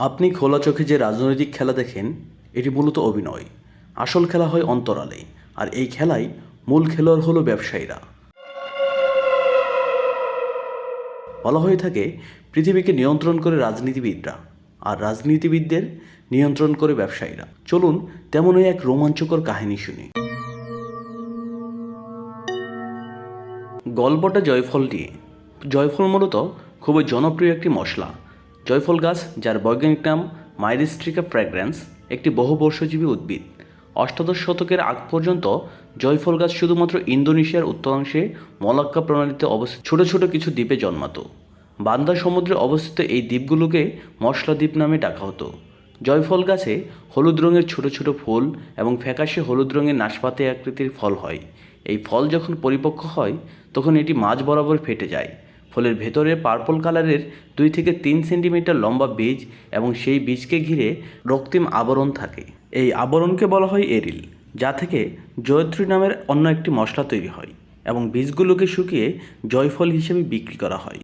আপনি খোলা চোখে যে রাজনৈতিক খেলা দেখেন, এটি মূলত অভিনয়। আসল খেলা হয় অন্তরালে, আর এই খেলায় মূল খেলোয়াড় হলো ব্যবসায়ীরা। বলা হয়ে থাকে, পৃথিবীকে নিয়ন্ত্রণ করে রাজনীতিবিদরা, আর রাজনীতিবিদদের নিয়ন্ত্রণ করে ব্যবসায়ীরা। চলুন তেমনই এক রোমাঞ্চকর কাহিনী শুনি। গল্পটা জয়ফল নিয়ে। জয়ফল মূলত খুবই জনপ্রিয় একটি মশলা জয়ফল গাছ, যার বৈজ্ঞানিক নাম মাইরিস্ট্রিকা ফ্র্যাগ্রেন্স, একটি বহুবর্ষজীবী উদ্ভিদ। অষ্টাদশ শতকের আগ পর্যন্ত জয়ফল গাছ শুধুমাত্র ইন্দোনেশিয়ার উত্তরাংশে মলাক্কা প্রণালীতে অবস্থিত। ছোট ছোট কিছু দ্বীপে জন্মাতো। বান্দা সমুদ্রে অবস্থিত এই দ্বীপগুলোকে মশলা দ্বীপ নামে ডাকা হতো। জয়ফল গাছে হলুদ রঙের ছোট ছোট ফুল এবং ফ্যাকাশে হলুদ রঙের নাশপাতি আকৃতির ফল হয়। এই ফল যখন পরিপক্ক হয়, তখন এটি মাঝ বরাবর ফেটে যায়। ফলের ভেতরে পার্পল কালারের দুই থেকে তিন সেন্টিমিটার লম্বা বীজ এবং সেই বীজকে ঘিরে রক্তিম আবরণ থাকে। এই আবরণকে বলা হয় এরিল, যা থেকে জয়ত্রী নামের অন্য একটি মশলা তৈরি হয় এবং বীজগুলোকে শুকিয়ে জয়ফল হিসেবে বিক্রি করা হয়।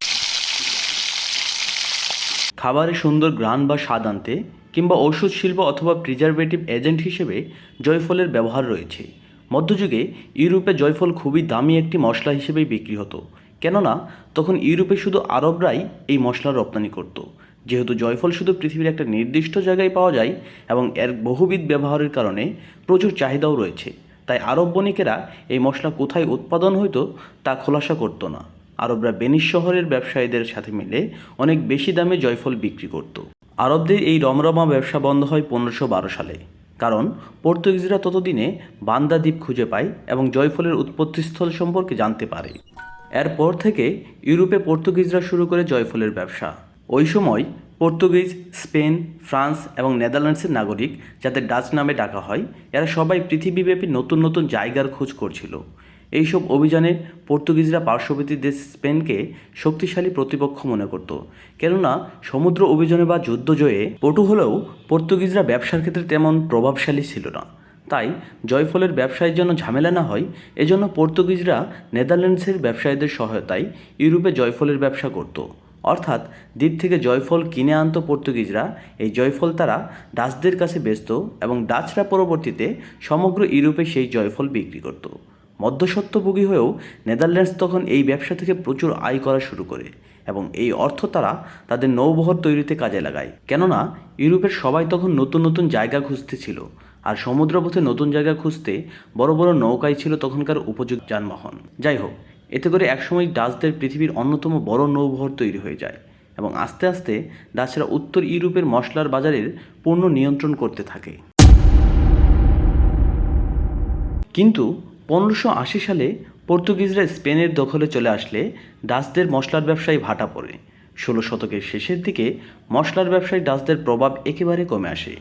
খাবারে সুন্দর গ্রান বা স্বাদ আনতে কিংবা ওষুধ শিল্প অথবা প্রিজারভেটিভ এজেন্ট হিসেবে জয়ফলের ব্যবহার রয়েছে। মধ্যযুগে ইউরোপে জয়ফল খুবই দামি একটি মশলা হিসেবেই বিক্রি হতো। কেননা তখন ইউরোপে শুধু আরবরাই এই মশলা রপ্তানি করত। যেহেতু জয়ফল শুধু পৃথিবীর একটা নির্দিষ্ট জায়গায় পাওয়া যায় এবং এর বহুবিধ ব্যবহারের কারণে প্রচুর চাহিদাও রয়েছে, তাই আরব বণিকেরা এই মশলা কোথায় উৎপাদন হইতো তা খোলাসা করতো না। আরবরা বেনিস শহরের ব্যবসায়ীদের সাথে মিলে অনেক বেশি দামে জয়ফল বিক্রি করত। আরবদের এই রমরমা ব্যবসা বন্ধ হয় পনেরোশো বারো সালে, কারণ পর্তুগিজরা ততদিনে বান্দা দ্বীপ খুঁজে পায় এবং জয়ফলের উৎপত্তিস্থল সম্পর্কে জানতে পারে। এরপর থেকে ইউরোপে পর্তুগিজরা শুরু করে জয়ফলের ব্যবসা। ওই সময় পর্তুগিজ, স্পেন, ফ্রান্স এবং নেদারল্যান্ডসের নাগরিক যাদের ডাচ নামে ডাকা হয়, এরা সবাই পৃথিবীব্যাপী নতুন নতুন জায়গার খোঁজ করছিল। এইসব অভিযানে পর্তুগিজরা পার্শ্ববর্তী দেশ স্পেনকে শক্তিশালী প্রতিপক্ষ মনে করত। কেননা, সমুদ্র অভিযানে বা যুদ্ধ জয়ে পটু হলেও পর্তুগিজরা ব্যবসার ক্ষেত্রে তেমন প্রভাবশালী ছিল না। তাই জয়ফলের ব্যবসায় যেন ঝামেলা না হয়, এজন্য পর্তুগিজরা নেদারল্যান্ডসের ব্যবসায়ীদের সহায়তায় ইউরোপে জয়ফলের ব্যবসা করত। অর্থাৎ দ্বীপ থেকে জয়ফল কিনে আনতো পর্তুগিজরা, এই জয়ফল তারা ডাচদের কাছে বেচত এবং ডাচরা পরবর্তীতে সমগ্র ইউরোপে সেই জয়ফল বিক্রি করত। মধ্যস্বত্বভোগী হয়েও নেদারল্যান্ডস তখন এই ব্যবসা থেকে প্রচুর আয় করা শুরু করে এবং এই অর্থ তারা তাদের নৌবহর তৈরিতে কাজে লাগায়। কেননা, ইউরোপের সবাই তখন নতুন নতুন জায়গা খুঁজতেছিল আর সমুদ্রপথে নতুন জায়গা খুঁজতে বড় বড় নৌকাই ছিল তখনকার উপযুক্ত যানবাহন। যাই হোক, এতে করে একসময় ডাচদের পৃথিবীর অন্যতম বড় নৌবহর তৈরি হয়ে যায় এবং আস্তে আস্তে ডাচরা উত্তর ইউরোপের মশলার বাজারের পূর্ণ নিয়ন্ত্রণ করতে থাকে। কিন্তু পনেরোশো আশি সালে পর্তুগিজরা স্পেনের দখলে চলে আসলে ডাচদের মশলার ব্যবসায় ভাটা পড়ে। ষোলো শতকের শেষের দিকে মশলার ব্যবসায় ডাচদের প্রভাব একেবারে কমে আসে।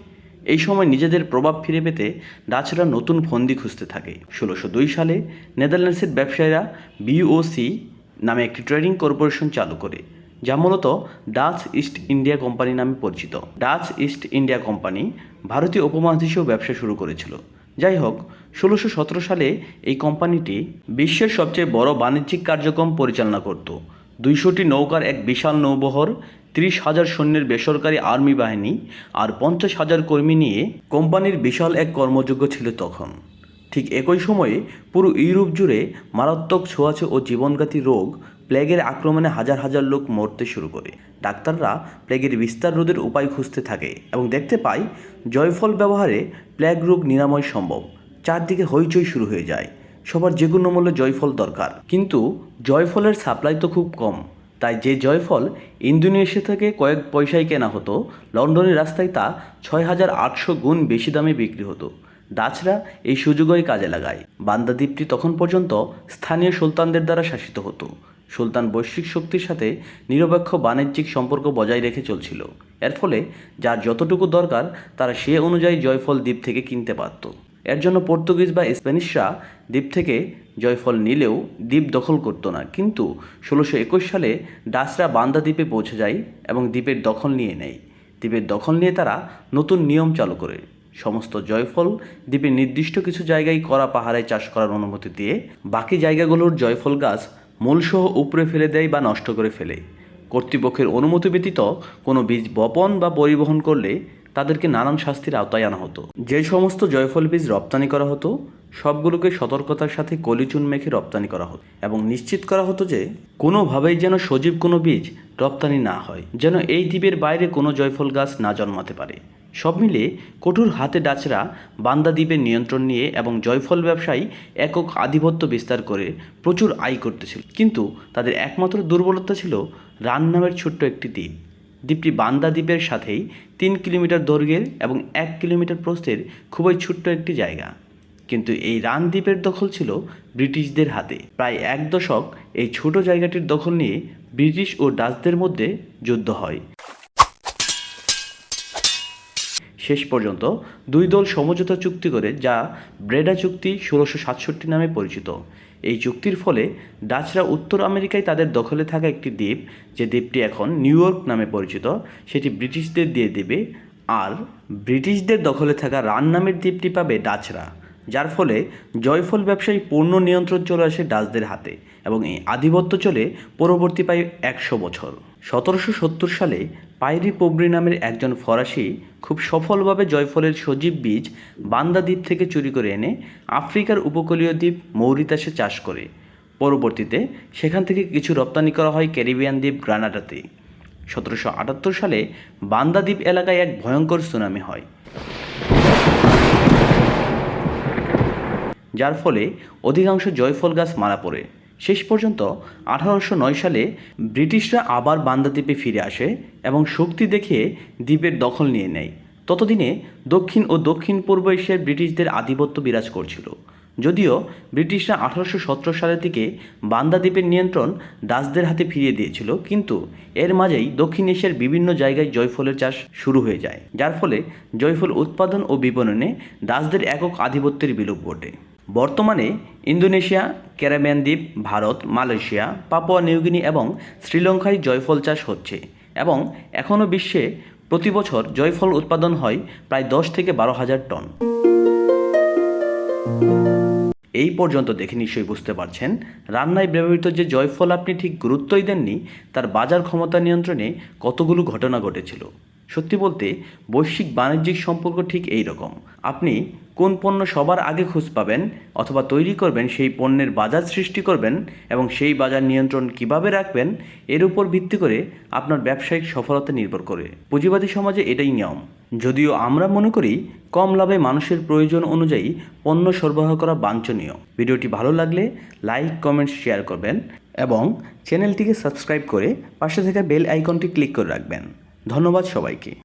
এই সময় নিজেদের প্রভাব ফিরে পেতে ডাচরা নতুন ফন্দি খুঁজতে থাকে। ষোলোশো দুই সালে নেদারল্যান্ডসের ব্যবসায়ীরা বিওসি নামে একটি ট্রেডিং কর্পোরেশন চালু করে, যা মূলত ডাচ ইস্ট ইন্ডিয়া কোম্পানি নামে পরিচিত। ডাচ ইস্ট ইন্ডিয়া কোম্পানি ভারতীয় উপমহাদেশেও ব্যবসা শুরু করেছিল। যাই হোক, ষোলোশো সতেরো সালে এই কোম্পানিটি বিশ্বের সবচেয়ে বড় বাণিজ্যিক কার্যক্রম পরিচালনা করত। দুইশোটি নৌকার এক বিশাল নৌবহর ত্রিশ হাজার সৈন্যের বেসরকারি আর্মি বাহিনী আর পঞ্চাশ হাজার কর্মী নিয়ে কোম্পানির বিশাল এক কর্মযোগ্য ছিল তখন। ঠিক একই সময়ে পুরো ইউরোপ জুড়ে মারাত্মক ছোঁয়াচে ও জীবনঘাতী রোগ প্লেগের আক্রমণে হাজার হাজার লোক মরতে শুরু করে। ডাক্তাররা প্লেগের বিস্তার রোধের উপায় খুঁজতে থাকে এবং দেখতে পায় জয়ফল ব্যবহারে প্লেগ রোগ নিরাময় সম্ভব। চারদিকে হইচই শুরু হয়ে যায়। সবার যে কোনো মূল্যে জয়ফল দরকার। কিন্তু জয়ফলের সাপ্লাই তো খুব কম। তাই যে জয়ফল ইন্দোনেশিয়া থেকে কয়েক পয়সায় কেনা হতো, লন্ডনের রাস্তায় তা ছয় হাজার আটশো গুণ বেশি দামে বিক্রি হতো। ডাচরা এই সুযোগই কাজে লাগায়। বান্দা দ্বীপটি তখন পর্যন্ত স্থানীয় সুলতানদের দ্বারা শাসিত হতো। সুলতান বৈশ্বিক শক্তির সাথে নিরপেক্ষ বাণিজ্যিক সম্পর্ক বজায় রেখে চলছিল। এর ফলে যার যতটুকু দরকার, তারা সে অনুযায়ী জয়ফল দ্বীপ থেকে কিনতে পারত। এর জন্য পর্তুগিজ বা স্প্যানিশরা দ্বীপ থেকে জয়ফল নিলেও দ্বীপ দখল করতো না। কিন্তু ষোলোশো একুশ সালে ডাচরা বান্দা দ্বীপে পৌঁছে যায় এবং দ্বীপের দখল নিয়ে নেয়। দ্বীপের দখল নিয়ে তারা নতুন নিয়ম চালু করে। সমস্ত জয়ফল দ্বীপের নির্দিষ্ট কিছু জায়গায় করা পাহাড়ে চাষ করার অনুমতি দিয়ে বাকি জায়গাগুলোর জয়ফল গাছ মূলসহ উপড়ে ফেলে দেয় বা নষ্ট করে ফেলে। কর্তৃপক্ষের অনুমতি ব্যতীত কোনো বীজ বপন বা পরিবহন করলে তাদেরকে নানান শাস্তির আওতায় আনা হতো। যে সমস্ত জয়ফল বীজ রপ্তানি করা হতো, সবগুলোকে সতর্কতার সাথে কলিচুন মেখে রপ্তানি করা হতো এবং নিশ্চিত করা হতো যে কোনোভাবেই যেন সজীব কোনো বীজ রপ্তানি না হয়, যেন এই দ্বীপের বাইরে কোনো জয়ফল গাছ না জন্মাতে পারে। সব মিলে কঠোর হাতে ডাচরা, বান্দা দ্বীপের নিয়ন্ত্রণ নিয়ে এবং জয়ফল ব্যবসায়ী একক আধিপত্য বিস্তার করে প্রচুর আয় করতেছিল। কিন্তু তাদের একমাত্র দুর্বলতা ছিল রান নামের ছোট্ট একটি দ্বীপ। দ্বীপটি বান্দা দ্বীপের সাথেই তিন কিলোমিটার দৈর্ঘ্যের এবং এক কিলোমিটার প্রস্থের খুবই ছোট্ট একটি জায়গা। কিন্তু এই রান দ্বীপের দখল ছিল ব্রিটিশদের হাতে। প্রায় এক দশক এই ছোট জায়গাটির দখল নিয়ে ব্রিটিশ ও ডাচদের মধ্যে যুদ্ধ হয়। শেষ পর্যন্ত দুই দল সমঝোতা চুক্তি করে, যা ব্রেডা চুক্তি ষোলোশো সাতষট্টি নামে পরিচিত। এই চুক্তির ফলে ডাচরা উত্তর আমেরিকায় তাদের দখলে থাকা একটি দ্বীপ, যে দ্বীপটি এখন নিউ ইয়র্ক নামে পরিচিত, সেটি ব্রিটিশদের দিয়ে দেবে, আর ব্রিটিশদের দখলে থাকা রান নামের দ্বীপটি পাবে ডাচরা, যার ফলে জয়ফল ব্যবসায়ী পূর্ণ নিয়ন্ত্রণ চলে আসে ডাচদের হাতে, এবং এই আধিপত্য চলে পরবর্তী প্রায় একশো বছর। সতেরোশো সত্তর সালে পাইরি পোবরি নামের একজন ফরাসি খুব সফলভাবে জয়ফলের সজীব বীজ বান্দা দ্বীপ থেকে চুরি করে এনে আফ্রিকার উপকূলীয় দ্বীপ মৌরিতাসে চাষ করে। পরবর্তীতে সেখান থেকে কিছু রপ্তানি করা হয় ক্যারিবিয়ান দ্বীপ গ্রানাডাতে। সতেরোশো আটাত্তর সালে বান্দা দ্বীপ এলাকায় এক ভয়ঙ্কর সুনামি হয়। যার ফলে অধিকাংশ জয়ফল গাছ মারা পড়ে। শেষ পর্যন্ত আঠারোশো নয় সালে ব্রিটিশরা আবার বান্দা দ্বীপে ফিরে আসে এবং শক্তি দেখিয়ে দ্বীপের দখল নিয়ে নেয়। ততদিনে দক্ষিণ ও দক্ষিণ পূর্ব এশিয়ার ব্রিটিশদের আধিপত্য বিরাজ করছিল। যদিও ব্রিটিশরা আঠারোশো সতেরো সালের দিকে বান্দা দ্বীপের নিয়ন্ত্রণ ডাচদের হাতে ফিরিয়ে দিয়েছিল, কিন্তু এর মাঝেই দক্ষিণ এশিয়ার বিভিন্ন জায়গায় জয়ফলের চাষ শুরু হয়ে যায়, যার ফলে জয়ফল উৎপাদন ও বিপণনে ডাচদের একক আধিপত্যের বিলোপ ঘটে। বর্তমানে ইন্দোনেশিয়া, ক্যারাবিয়ান দ্বীপ, ভারত, মালয়েশিয়া, পাপুয়া নিউগিনি এবং শ্রীলঙ্কায় জয়ফল চাষ হচ্ছে এবং এখনও বিশ্বে প্রতি বছর জয়ফল উৎপাদন হয় প্রায় দশ থেকে বারো হাজার টন। এই পর্যন্ত দেখে নিশ্চয়ই বুঝতে পারছেন রান্নায় ব্যবহৃত যে জয়ফল আপনি ঠিক গুরুত্বই দেননি, তার বাজার ক্ষমতা নিয়ন্ত্রণে কতগুলো ঘটনা ঘটেছিল। সত্যি বলতে, বৈশ্বিক বাণিজ্যিক সম্পর্ক ঠিক এই রকম। আপনি কোন পণ্য সবার আগে খোঁজ পাবেন অথবা তৈরি করবেন, সেই পণ্যের বাজার সৃষ্টি করবেন এবং সেই বাজার নিয়ন্ত্রণ কীভাবে রাখবেন, এর উপর ভিত্তি করে আপনার ব্যবসায়িক সফলতা নির্ভর করে। পুঁজিবাদী সমাজে এটাই নিয়ম। যদিও আমরা মনে করি, কম লাভে মানুষের প্রয়োজন অনুযায়ী পণ্য সরবরাহ করা বাঞ্ছনীয়। ভিডিওটি ভালো লাগলে লাইক, কমেন্ট, শেয়ার করবেন এবং চ্যানেলটিকে সাবস্ক্রাইব করে পাশে থাকা বেল আইকনটি ক্লিক করে রাখবেন। ধন্যবাদ সবাইকে।